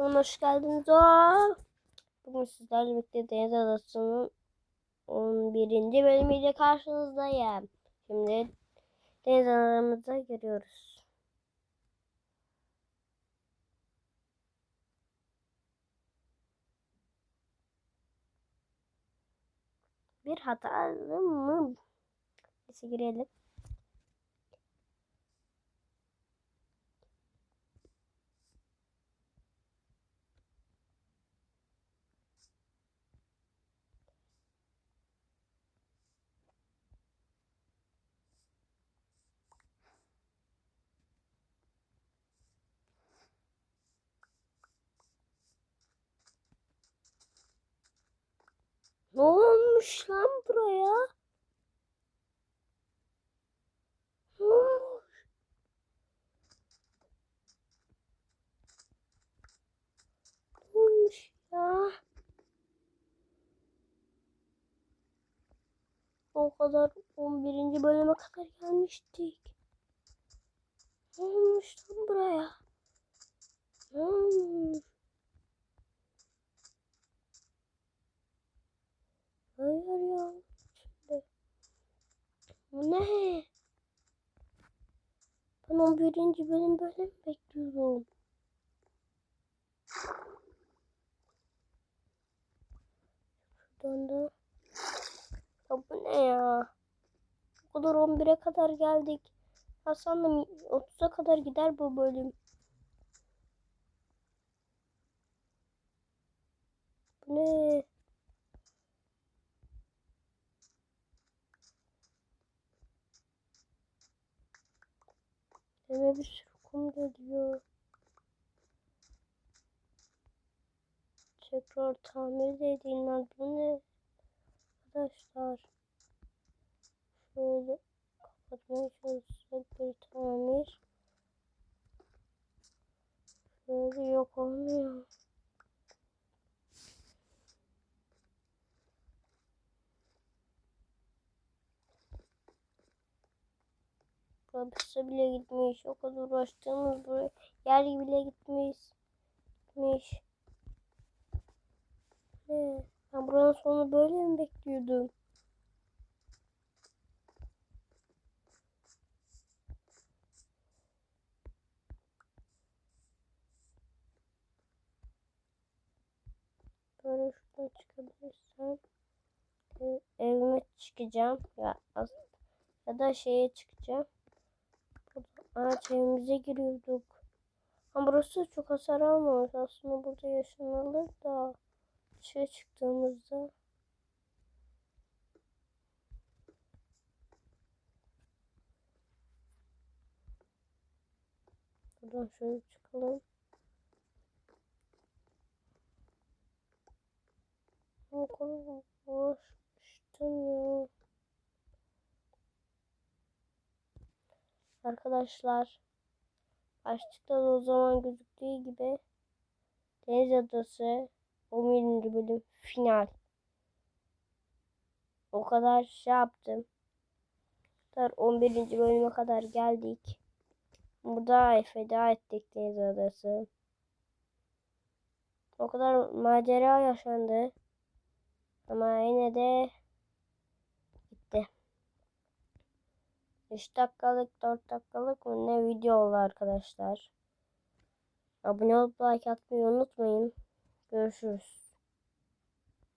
Kanalıma hoş geldiniz. Bugün sizlerle birlikte Deniz Adası'nın 11. bölümüyle karşınızdayım. Şimdi Deniz Adamıza giriyoruz. Bir hata mı? Neyse girelim. Ne olmuş lan buraya? Olmuş ya? O kadar 11. bölüme kadar gelmiştik. Ne olmuş lan buraya? Ne olmuş? Hayır ya. Şimdi. Bu ne? Ben 11. bölüm böyle mi bekliyorum? Şuradan da. Ya bu ne ya? O kadar 11'e kadar geldik. Ya sandım 30'a kadar gider bu bölüm. Bu ne? Eve bir sürü kum geliyor. Tekrar tamir de edilmez. Bu ne? Arkadaşlar. Şöyle kapatmaya çalışsak bir tamir. Şöyle yok olmuyor. Kapısı bile gitmiş. O kadar uğraştığımız bu yer bile gitmiş. Gitmiş. Ne? Ben buranın sonunu böyle mi bekliyordum? Böyle şuradan çıkabilirsem e, evime çıkacağım ya ya da şeye çıkacağım. Ağaç evimize giriyorduk. Ama burası çok hasar almamış. Aslında burada yaşanılır da dışarı çıktığımızda Buradan şöyle çıkalım. O kadar uğraşmıştım ya. Arkadaşlar başlıkta da o zaman gözüktüğü gibi Deniz Adası 11. bölüm final. O kadar şey yaptım. O kadar 11. bölüme kadar geldik. Burada feda ettik Deniz Adası. O kadar macera yaşandı. Ama yine de 3 dakikalık 4 dakikalık mı ne video oldu arkadaşlar. Abone olup like atmayı unutmayın. Görüşürüz.